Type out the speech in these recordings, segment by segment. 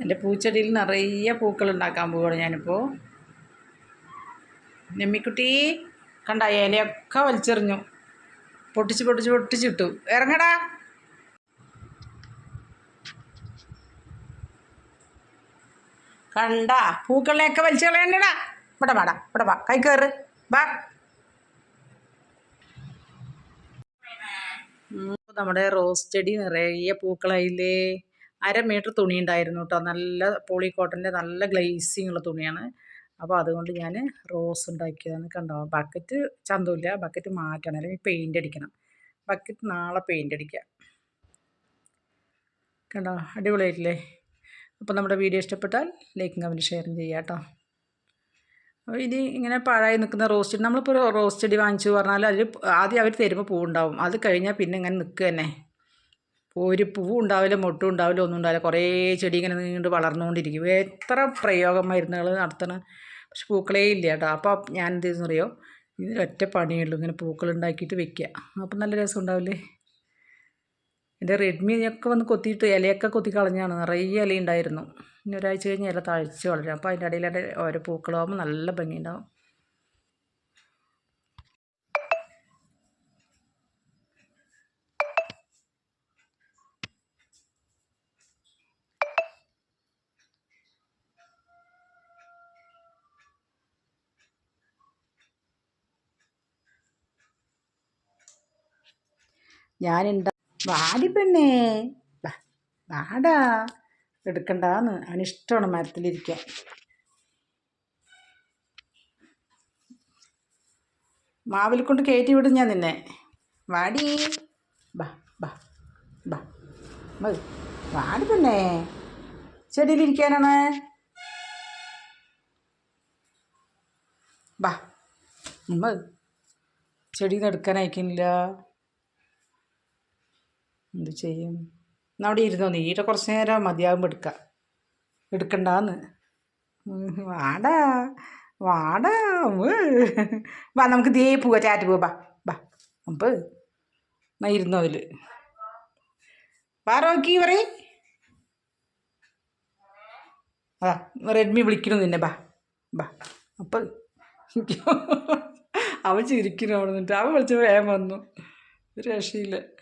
എന്റെ പൂച്ചെടിയിൽ നിറയെ പൂക്കൾ ഉണ്ടാക്കാൻ പോവുകയാണ് ഞാനിപ്പോൾ നെമ്മിക്കുട്ടി കണ്ട ഇലയൊക്കെ വലിച്ചെറിഞ്ഞു. പൊട്ടിച്ച് പൊട്ടിച്ച് പൊട്ടിച്ചിട്ടു ഇറങ്ങടാ. കണ്ട പൂക്കളെയൊക്കെ വലിച്ചു കളയണ്ടടാ. ഇവിടെ വാടാ ഇവിടെ വാ. കൈ കയറ് വാ. നമ്മുടെ റോസ് ചെടി നിറയെ പൂക്കളായില്ലേ. അര മീറ്റർ തുണി ഉണ്ടായിരുന്നു കേട്ടോ. നല്ല പോളിക്കോട്ടന്റെ നല്ല ഗ്ലേസിങ് ഉള്ള തുണിയാണ്. അപ്പോൾ അതുകൊണ്ട് ഞാൻ റോസ് ഉണ്ടാക്കിയതാണ് കണ്ടോ? ബക്കറ്റ് ചന്തമില്ല ബക്കറ്റ് മാറ്റണം. അല്ലെങ്കിൽ പെയിന്റ് അടിക്കണം. ബക്കറ്റ് നാളെ പെയിന്റ് അടിക്കാം. കണ്ടോ? അടിപൊളിയായിട്ടില്ലേ? അപ്പോൾ നമ്മുടെ വീഡിയോ ഇഷ്ടപ്പെട്ടാൽ ലൈക്കും കമന്റ് ഷെയറും ചെയ്യാം കേട്ടോ. അപ്പോൾ ഇനി ഇങ്ങനെ പാഴായി നിൽക്കുന്ന റോസ് ചെടി നമ്മളിപ്പോൾ റോസ് ചെടി വാങ്ങിച്ചു പറഞ്ഞാൽ അതിൽ ആദ്യം അവർ തരുമ്പോൾ പൂവുണ്ടാവും. അത് കഴിഞ്ഞാൽ പിന്നെ ഇങ്ങനെ നിൽക്കുക തന്നെ ഒരു പൂവ് ഉണ്ടാവില്ല മൊട്ടും ഉണ്ടാവില്ല ഒന്നും ഉണ്ടാവില്ല. കുറേ ചെടി ഇങ്ങനെ നീണ്ട് വളർന്നുകൊണ്ടിരിക്കും. എത്ര പ്രയോഗം മരുന്നുകൾ നടത്തണം. പക്ഷെ പൂക്കളേ ഇല്ല കേട്ടോ. അപ്പോൾ ഞാൻ എന്ത് ചെയ്യുന്നു അറിയോ ഇതിലൊറ്റ പണിയുള്ളൂ. ഇങ്ങനെ പൂക്കൾ ഉണ്ടാക്കിയിട്ട് വെക്കുക. അപ്പം നല്ല രസം ഉണ്ടാവില്ലേ? എന്റെ റെഡ്മി ഒക്കെ വന്ന് കൊത്തിയിട്ട് ഇലയൊക്കെ കൊത്തി കളഞ്ഞാണ് നിറയെ ഇല ഉണ്ടായിരുന്നു ഇനി ഒരാഴ്ച കഴിഞ്ഞ് ഇല തഴച്ച് വളരും. അപ്പോൾ അതിന്റെ ഇടയിലായിട്ട് ഓരോ പൂക്കളാകുമ്പോൾ നല്ല ഭംഗിയുണ്ടാവും. ഞാനുണ്ടാ വാടി പെണ്ണേ. വാടാ. എടുക്കണ്ടാന്ന്. അവനിഷ്ടമാണ് മരത്തിലിരിക്കാൻ. മാവിൽ കൊണ്ട് കയറ്റി വിടും ഞാൻ നിന്നെ. വാടി. ബാ ബാ ബാ. വാടി പെണ്ണേ. ചെടിയിലിരിക്കാനാണ്. ബാ ഉമ്മ. ചെടിയിൽ നിന്ന് എന്ത് ചെയ്യും? എന്നാൽ അവിടെ ഇരുന്നോ? നീടെ കുറച്ച് നേരം മതിയാകുമ്പോൾ എടുക്കാം. എടുക്കണ്ടാന്ന്. വാടാ വാടാ വാ നമുക്ക് ദേ പോവാ ചാറ്റ് പോവാ ബാ ബാ അമ്പ്. എന്നാ ഇരുന്നോ അതിൽ വാ റോക്കി പറയും. ആ റെഡ്മി വിളിക്കണു നിന്നെ ബാ ബാ അപ്പം അവൻ ചിരിക്കുന്നു അവിടെ നിന്നിട്ട്. അവൻ വിളിച്ചപ്പോൾ വേഗം വന്നു. രക്ഷയില്ല.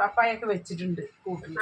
പപ്പായൊക്കെ വെച്ചിട്ടുണ്ട് കൂട്ടിൽ